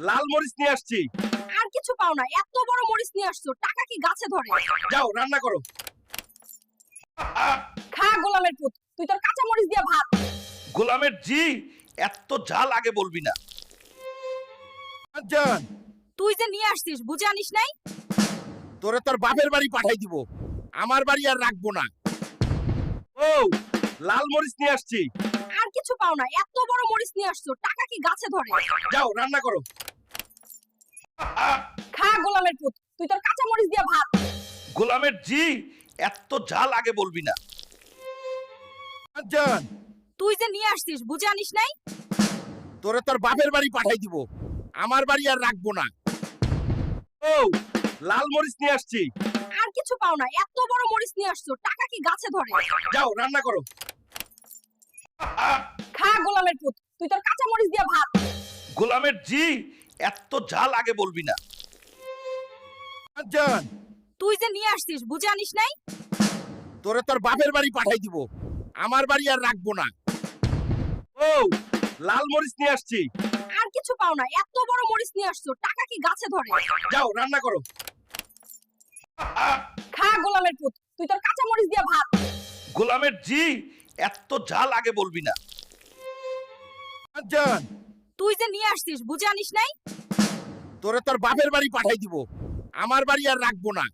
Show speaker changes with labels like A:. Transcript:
A: লাল মরিচ নিয়ে আসছি।
B: আর কিছু পাও না এত বড় মরিচ নিয়ে আসছো টাকা কি গাছে ধরে?
A: যাও রান্না করো।
B: খা গোলামের পুত তুই তোর কাঁচা মরিচ দিয়ে ভাত।
A: গোলামের জি এত ঝাল আগে বলবি না। জান
B: তুই যে নিয়ে আসছিস বুঝে আনিস নাই?
A: তোরে তোর বাপের বাড়ি পাঠাই দিব। আমার বাড়ি আর রাখব না। ও লাল মরিচ নিয়ে আসছি।
B: আর কিছু পাও না এত বড় মরিচ নিয়ে আসছো টাকা কি গাছে ধরে?
A: যাও রান্না করো।
B: খা গোলামের পুত। তুই তোর কাঁচা মরিচ দিয়ে ভাত।
A: গোলামের জি এত ঝাল আগে বলবি না। জান
B: তুই যে নিয়ে আসছিস বুঝে আনিস নাই?
A: তোরে তোর বাপের বাড়ি পাঠাই দিব। আমার বাড়ি আর রাখব না। ও লাল মরিচ নিয়ে আসছি।
B: আর কিছু পাও না এত বড় মরিচ নিয়ে আসছো টাকা কি গাছে ধরে?
A: যাও রান্না করো।
B: খা গোলামের পুত তুই তোর কাঁচা মরিচ দিয়ে ভাত।
A: গোলামের জি এত ঝাল আগে বলবি না। জান
B: তুই যে নিয়ে আসছিস বুঝে আনিস নাই?
A: তোরে তোর বাপের বাড়ি পাঠাই দিব। আমার বাড়ি আর রাখব না। ও লাল মরিচ নিয়ে আসছি।
B: আর কিছু পাও না এত বড় মরিচ নিয়ে আসছো টাকা কি গাছে ধরে?
A: যাও রান্না করো।
B: খা গোলামের পুত তুই তোর কাঁচা মরিচ দিয়ে ভাত।
A: গোলামের জি এত ঝাল আগে বলবি না। জান
B: তুই যে নিয়ে আসছিস, বুঝে আনিস নাই?
A: তোরে তোর বাপের বাড়ি পাঠাই দিব। আমার বাড়ি আর রাখব না।